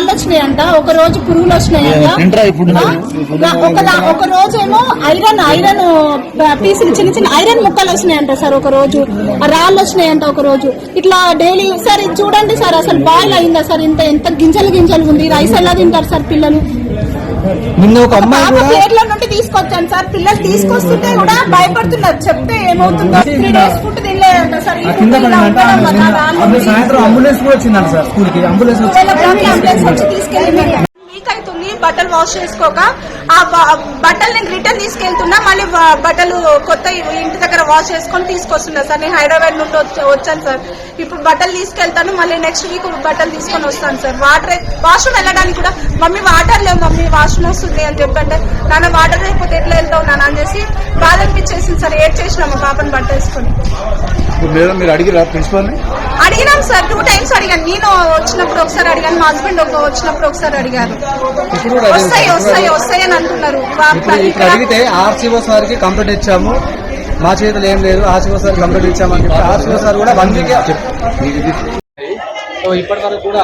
రాళ్ళు వచ్చినాయంట ఒక రోజు పురుగులు వచ్చినాయంట ఒక దా- ఒక రోజు ఏమో ఐరన్ ఐరన్ పీసులు చిన్న చిన్న ఐరన్ ముక్కలు వచ్చినాయంట సార్ ఒక రోజు. రాళ్ళు వచ్చినాయంట ఒక రోజు. ఇట్లా డైలీ సార్ చూడండి సార్ అసలు బాయిల్ అయిందా సార్ ఇంత ఎంత గింజలు గింజలు ఉంది రైస్ ఎలా తింటారు సార్ పిల్లలు? నిన్న ఒక అమ్మాయి కూడా నుండి తీసుకొచ్చాను సార్. పిల్లలు తీసుకొస్తుంటే కూడా భయపడుతున్నారు. చెప్తే ఏమవుతుందో త్రీ డేస్ ఫుడ్ తినలేదంట సార్. సాయంత్రం అంబులెన్స్ కూడా వచ్చిందంట సార్ స్కూల్కి అంబులెన్స్ వచ్చి ఒకవేళ బ్లడ్ అంబులెన్స్ వచ్చి తీసుకెళ్ళింది వీక్ అవుతుంది బట్టలు వాష్ చేసుకోక ఆ బట్టలు నేను రిటర్న్ తీసుకెళ్తున్నా మళ్ళీ బట్టలు కొత్త ఇంటి దగ్గర వాష్ చేసుకొని తీసుకొస్తున్నా సార్. నేను హైదరాబాద్ నుండి వచ్చాను సార్. ఇప్పుడు బట్టలు తీసుకెళ్తాను మళ్ళీ నెక్స్ట్ వీక్ బట్టలు తీసుకొని వస్తాను సార్. వాటర్ వాష్రూమ్ వెళ్ళడానికి కూడా మమ్మీ వాటర్ లేవు మమ్మీ వాష్రూమ్ వస్తుంది అని చెప్పంటే నాన్న వాటర్ లేకపోతే ఎట్లా వెళ్తావు నాన్న అని చేసి బాధ అనిపించేసింది సార్. ఏడ్ చేసిన మా పాపని బట్ట వేసుకొని. మీరు అడిగిరా ప్రిన్సిపల్ అడిగినాం సార్ టూ టైమ్స్ అడిగాను. నేను వచ్చినప్పుడు ఒకసారి అడిగాను మా హస్బెండ్ ఒక వచ్చినప్పుడు ఒకసారి అడిగారు. వస్తాయి వస్తాయి వస్తాయి అని అంటున్నారు. ఇక్కడ అడిగితే ఆర్సీఓ సార్కి కంప్లైంట్ ఇచ్చాము. మా చేతులు ఏం లేదు ఆర్సీఓ సార్ కంప్లైంట్ ఇచ్చామని చెప్పి ఆర్సీఓ సార్ కూడా వన్ వీక్ సో ఇప్పటి వరకు కూడా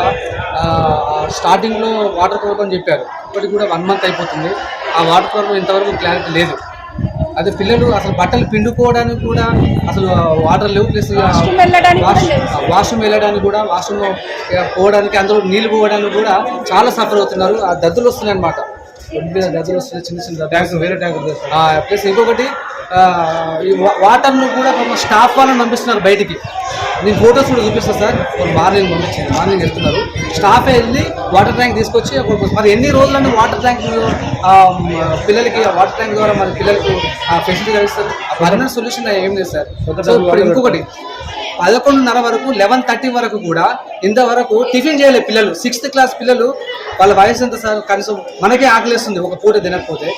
స్టార్టింగ్లో వాటర్ ప్రాబ్లం అని చెప్పారు. ఇప్పటికి కూడా వన్ మంత్ అయిపోతుంది. ఆ వాటర్ ప్రాబ్లం ఇంతవరకు క్లారిటీ లేదు. అదే పిల్లలు అసలు బట్టలు పిండుకోవడానికి కూడా అసలు వాటర్ లేవు ప్లస్ వాష్రూమ్ వెళ్ళడానికి కూడా వాష్రూమ్ పోవడానికి అందులో నీళ్ళు పోవడానికి కూడా చాలా సఫర్ అవుతున్నారు. ఆ దద్దులు వస్తున్నాయి అనమాట దద్దులు వస్తున్నాయి చిన్న చిన్న ట్యాంక్స్ వేరే ట్యాంక్ ప్లస్ ఇంకొకటి ఆ, ఈ వాటర్ను కూడా స్టాఫ్ వాళ్ళని పంపిస్తున్నారు బయటికి. నేను ఫోటోస్ కూడా చూపిస్తాను సార్. మార్నింగ్ పంపించింది మార్నింగ్ వెళ్తున్నారు. స్టాఫ్ వెళ్ళి వాటర్ ట్యాంక్ తీసుకొచ్చి మరి ఎన్ని రోజులని వాటర్ ట్యాంక్ పిల్లలకి వాటర్ ట్యాంక్ ద్వారా మరి పిల్లలకు ఫెసిలిటీ కలిగిస్తారు పర్మనెంట్ సొల్యూషన్ ఏం లేదు సార్. ఇంకొకటి పదకొండున్నర వరకు లెవెన్ థర్టీ వరకు కూడా ఇంతవరకు టిఫిన్ చేయలేదు పిల్లలు. సిక్స్త్ క్లాస్ పిల్లలు వాళ్ళ వయసు ఎంత సార్? కనీసం మనకే ఆకలిస్తుంది ఒక పూట తినకపోతే.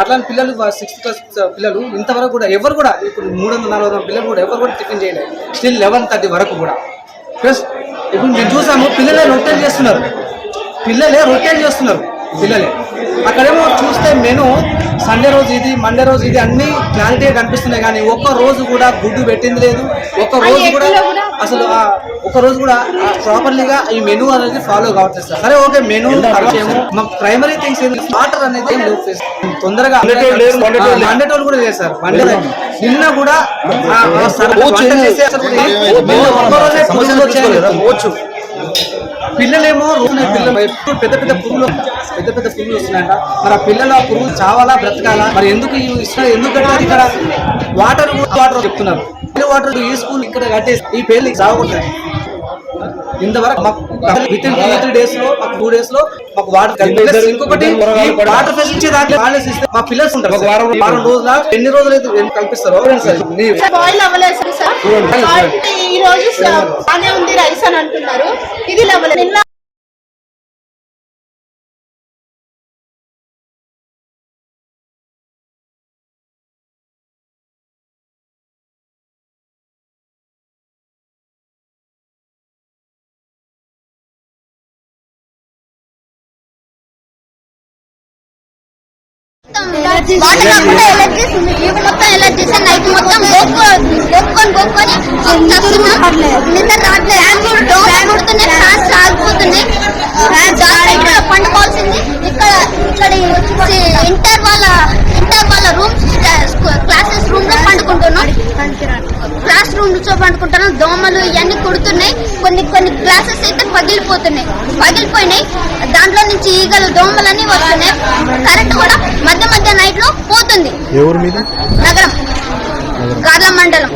అట్లాంటి పిల్లలు సిక్స్త్ క్లాస్ పిల్లలు ఇంతవరకు కూడా ఎవరు కూడా ఇప్పుడు మూడు వందల నలభై వందల పిల్లలు కూడా ఎవరు కూడా టిఫిన్ చేయలేదు స్టిల్ లెవెన్ థర్టీ వరకు కూడా. ప్లస్ ఇప్పుడు మేము చూసాము పిల్లలే రొట్టెలు చేస్తున్నారు. పిల్లలే రొట్టెలు చేస్తున్నారు పిల్లలే. అక్కడేమో చూస్తే మెను సండే రోజు ఇది మండే రోజు ఇది అన్నీ క్లారిటీగా కనిపిస్తున్నాయి కానీ ఒక్క రోజు కూడా గుడ్డు పెట్టింది లేదు. ఒక్క రోజు కూడా అసలు ఆ ఒక్క రోజు కూడా ప్రాపర్లీగా ఈ మెను అనేది ఫాలో కావట్లేదు సార్. సరే ఓకే మెను మాకు ప్రైమరీ థింగ్స్ ఏంటి వాటర్ అనేది. తొందరగా టోల్ కూడా లేదు సార్. మండే నిన్న కూడా. పిల్లలేమో రోజున పిల్లలు ఎప్పుడు పెద్ద పెద్ద పురుగులు పెద్ద పెద్ద పురుగులు వస్తున్నాయంట. మరి ఆ పిల్లలు ఆ పురుగులు చావాలా బ్రతకాలా? మరి ఎందుకు ఇష్టం ఎందుకు కట్టారు ఇక్కడ వాటర్ వాటర్ చెప్తున్నారు. వాటర్ ఈ స్కూల్ ఇక్కడ కట్టేసి ఈ పేర్లు చావకూడదు ఇంతవరకు మాకు విత్ ఇన్ టూ త్రీ డేస్లో మాకు టూ డేస్లో మాకు వాటర్ కలిపి ఇంకొకటి ఈ వాటర్ ఫెసిలిటీ దాంట్లో వాళ్ళే ఇస్తే మా పిల్లర్స్ ఉంటారు ఒక వారం వారం రోజుల ఎన్ని రోజులు అయితే కల్పిస్తారో బాయిల్ అవ్వలేదు సార్. ఈ రోజు స- బాగానే ఉంది రైస్ అని అంటున్నారు. ఇది లెవెల్ నిన్న వాటర్ ఎలర్జీస్ మొత్తం ఎలర్జీస్ నైట్ మొత్తం గోక్కొని గోక్కొని గోక్కొని చస్తున్నాం. నిద్ర రావట్లేదు. దోమలు కుడుతున్నాయి. ఫ్యాన్స్ ఆగిపోతున్నాయి. ఇక్కడ పండుకోవాల్సింది. ఇక్కడ ఇక్కడ ఇంటర్ వాళ్ళ ఇంటర్ వాళ్ళ రూమ్స్ క్లాసెస్ రూమ్లో పండుకుంటున్నాం. క్లాస్ రూమ్లో పండుకుంటున్నాం. దోమలు ఇవన్నీ కుడుతున్నాయి. కొన్ని కొన్ని క్లాసెస్ అయితే పగిలిపోతున్నాయి. పగిలిపోయినాయి. దాంట్లో నుంచి ఈగలు దోమలన్నీ వస్తున్నాయి. మీద? నగరం. గార్ల మండలం.